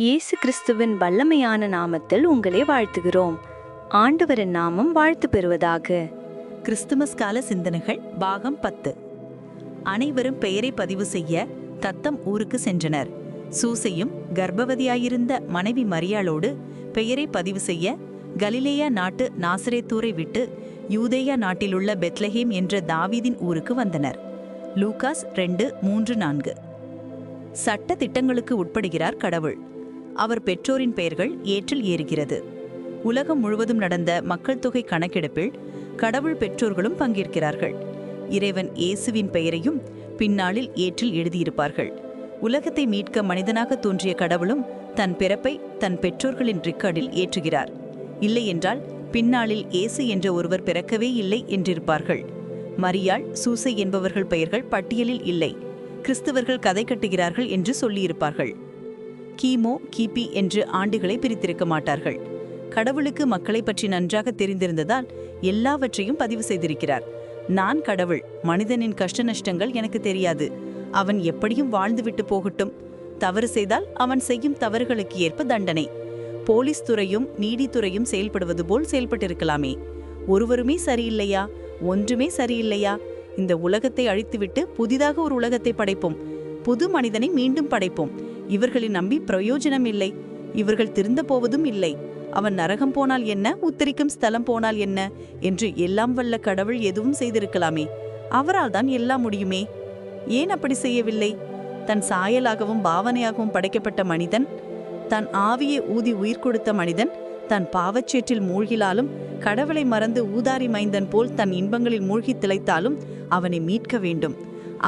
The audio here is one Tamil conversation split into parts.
இயேசு கிறிஸ்துவின் வல்லமையான நாமத்தில் உங்களை வாழ்த்துகிறோம். ஆண்டவரின் நாமம் வாழ்த்து பெறுவதாக. கிறிஸ்துமஸ் கால சிந்தனைகள் பாகம் பத்து. அனைவரும் பெயரை பதிவு செய்ய தத்தம் ஊருக்கு சென்றனர். சூசையும் கர்ப்பவதியாயிருந்த மனைவி மரியாளோடு பெயரை பதிவு செய்ய கலிலேயா நாட்டு நாசரேத்தூரை விட்டு யூதேயா நாட்டிலுள்ள பெத்லஹேம் என்ற தாவீதின் ஊருக்கு வந்தனர். லூகாஸ் ரெண்டு மூன்று நான்கு. சட்ட திட்டங்களுக்கு உட்படுகிறார் கடவுள். அவர் பெற்றோரின் பெயர்கள் ஏற்றில் ஏறுகிறது. உலகம் முழுவதும் நடந்த மக்கள் தொகை கணக்கெடுப்பில் கடவுள் பெற்றோர்களும் பங்கேற்கிறார்கள். இறைவன் இயேசுவின் பெயரையும் பின்னாளில் ஏற்றில் எழுதியிருப்பார்கள். உலகத்தை மீட்க மனிதனாக தோன்றிய கடவுளும் தன் பிறப்பை தன் பெற்றோர்களின் ரிக்கார்டில் ஏற்றுகிறார். இல்லையென்றால் பின்னாளில் இயேசு என்ற ஒருவர் பிறக்கவே இல்லை என்றிருப்பார்கள். மரியாள் சூசை என்பவர்கள் பெயர்கள் பட்டியலில் இல்லை. கிறிஸ்தவர்கள் கதை கட்டுகிறார்கள் என்று சொல்லியிருப்பார்கள். கிமு கிபி என்று ஆண்டுகளை பிரித்திருக்க மாட்டார்கள். கடவுளுக்கு மக்களை பற்றி நன்றாக தெரிந்திருந்ததால் எல்லாவற்றையும் பதிவு செய்திருக்கிறார். நான் கடவுள் மனிதனின் கஷ்ட நஷ்டங்கள் எனக்கு தெரியாது. அவன் எப்படியும் வாழ்ந்துவிட்டு போகட்டும். தவறு செய்தால் அவன் செய்யும் தவறுகளுக்கு ஏற்ப தண்டனை. போலீஸ் துறையும் நீதித்துறையும் செயல்படுவது போல் செயல்பட்டிருக்கலாமே. ஒருவருமே சரியில்லையா? ஒன்றுமே சரியில்லையா? இந்த உலகத்தை அழித்துவிட்டு புதிதாக ஒரு உலகத்தை படைப்போம். புது மனிதனை மீண்டும் படைப்போம். இவர்களை நம்பி பிரயோஜனம் இல்லை. இவர்கள் திருந்த போவதும் இல்லை. அவன் நரகம் போனால் என்ன? உத்தரிக்கும் ஸ்தலம் போனால் என்ன? என்று எல்லாம் வல்ல கடவுள் எதுவும் செய்திருக்கலாமே. அவரால் தான் எல்லாம் முடியுமே. ஏன் அப்படி செய்யவில்லை? தன் சாயலாகவும் பாவனையாகவும் படைக்கப்பட்ட மனிதன் தன் ஆவியை ஊதி உயிர் கொடுத்த மனிதன் தன் பாவச்சேற்றில் மூழ்கிலாலும் கடவுளை மறந்து ஊதாரி மைந்தன் போல் தன் இன்பங்களில் மூழ்கி திளைத்தாலும் அவனை மீட்க வேண்டும்.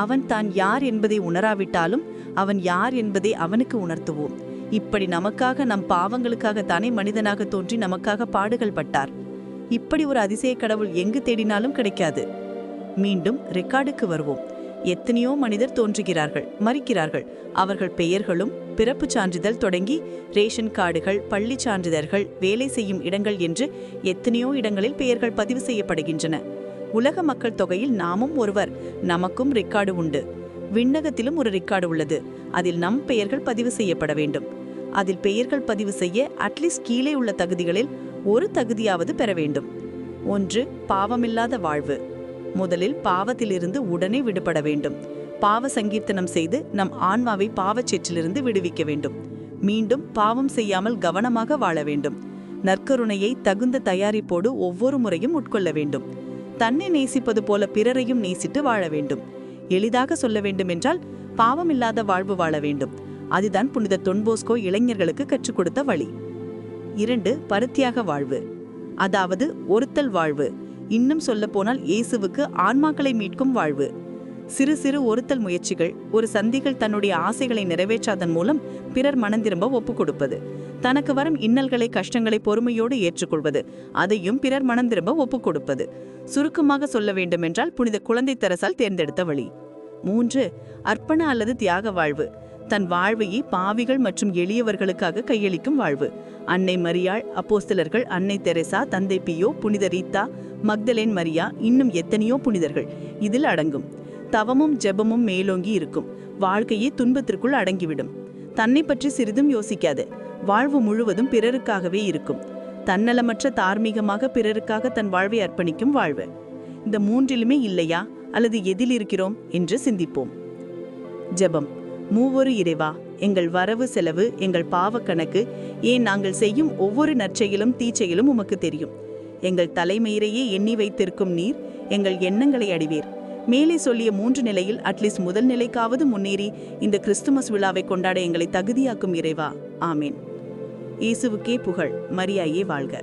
அவன் தான் யார் என்பதை உணராவிட்டாலும் அவன் யார் என்பதை அவனுக்கு உணர்த்துவோம். இப்படி நமக்காக நம் பாவங்களுக்காக தானே மனிதனாக தோன்றி நமக்காக பாடுகள் பட்டார். இப்படி ஒரு அதிசய கடவுள் எங்கு தேடினாலும் கிடைக்காது. மீண்டும் ரெக்கார்டுக்கு வருவோம். எத்தனையோ மனிதர் தோன்றுகிறார்கள் மறிக்கிறார்கள். அவர்கள் பெயர்களும் பிறப்புச் சான்றிதழ் தொடங்கி ரேஷன் கார்டுகள் பள்ளி சான்றிதழ்கள் வேலை செய்யும் இடங்கள் என்று எத்தனையோ இடங்களில் பெயர்கள் பதிவு செய்யப்படுகின்றன. உலக மக்கள் தொகையில் நாமும் ஒருவர் நமக்கும் ரெக்கார்டு உண்டு. விண்ணகத்திலும் ஒரு ரெக்கார்டு உள்ளது. அதில் நம் பெயர்கள் பதிவு செய்யப்பட வேண்டும். அதில் பெயர்கள் பதிவு செய்ய அட்லீஸ்ட் கீழே உள்ள தகுதிகளில் ஒரு தகுதியாவது பெற வேண்டும். ஒன்று பாவமில்லாத வாழ்வு. முதலில் பாவத்திலிருந்து உடனே விடுபட வேண்டும். பாவ சங்கீர்த்தனம் செய்து நம் ஆன்மாவை பாவச்சேற்றிலிருந்து விடுவிக்க வேண்டும். மீண்டும் பாவம் செய்யாமல் கவனமாக வாழ வேண்டும். நற்கருணையை தகுந்த தயாரிப்போடு ஒவ்வொரு முறையும் உட்கொள்ள வேண்டும். தன்னை நேசிப்பது போல பிறரையும் நேசித்து வாழ வேண்டும். எளிதாக சொல்ல வேண்டுமென்றால் பாவமில்லாத வாழ்வு வாழ வேண்டும். அதுதான் புனித தொன்போஸ்கோ இளைஞர்களுக்கு கற்றுக் கொடுத்த வழி. இரண்டு பருத்தியாக வாழ்வு. அதாவது ஒருத்தல் வாழ்வு. இன்னும் சொல்லப்போனால் இயேசுவுக்கு ஆன்மாக்களை மீட்கும் வாழ்வு. சிறு சிறு ஒருத்தல் முயற்சிகள் ஒரு சந்திகள் தன்னுடைய ஆசைகளை நிறைவேற்றாதன் மூலம் பிறர் மனந்திரும்ப ஒப்புக் கொடுப்பது. தனக்கு வரும் இன்னல்களை கஷ்டங்களை பொறுமையோடு ஏற்றுக்கொள்வது. அதையும் பிறர் மனந்திரும்ப ஒப்புக் கொடுப்பது. சுருக்கமாக சொல்ல வேண்டுமென்றால் புனித குழந்தை தரசால் தேர்ந்தெடுத்த வழி. மூன்று அர்ப்பண அல்லது தியாக வாழ்வு. தன் வாழ்வையை பாவிகள் மற்றும் எளியவர்களுக்காக கையளிக்கும் வாழ்வு. அன்னை மரியாள் அப்போஸ்தலர்கள் அன்னை தெரசா தந்தை பியோ புனித ரீத்தா மக்தலேன் மரியா இன்னும் எத்தனையோ புனிதர்கள் இதில் அடங்கும். தவமும் ஜெபமும் மேலோங்கி இருக்கும். வாழ்க்கையே துன்பத்திற்குள் அடங்கிவிடும். தன்னை பற்றி சிறிதும் யோசிக்காது. வாழ்வு முழுவதும் பிறருக்காகவே இருக்கும். தன்னலமற்ற தார்மீகமாக பிறருக்காக தன் வாழ்வை அர்ப்பணிக்கும் வாழ்வு. இந்த மூன்றிலுமே இல்லையா? அல்லது எதில் இருக்கிறோம் என்று சிந்திப்போம். ஜெபம். மூவொரு இறைவா எங்கள் வரவு செலவு எங்கள் பாவக்கணக்கு ஏன் நாங்கள் செய்யும் ஒவ்வொரு நற்செயலும் தீச்செயலும் உமக்கு தெரியும். எங்கள் தலைமயிரையே எண்ணி வைத்திருக்கும் நீர் எங்கள் எண்ணங்களை அடிவீர். மேலே சொல்லிய மூன்று நிலையில் அட்லீஸ்ட் முதல் நிலைக்காவது முன்னேறி இந்த கிறிஸ்துமஸ் விழாவை கொண்டாட எங்களை தகுதியாக்கும் இறைவா. ஆமேன். இயேசுவுக்கே புகழ். மரியாயே வாழ்க.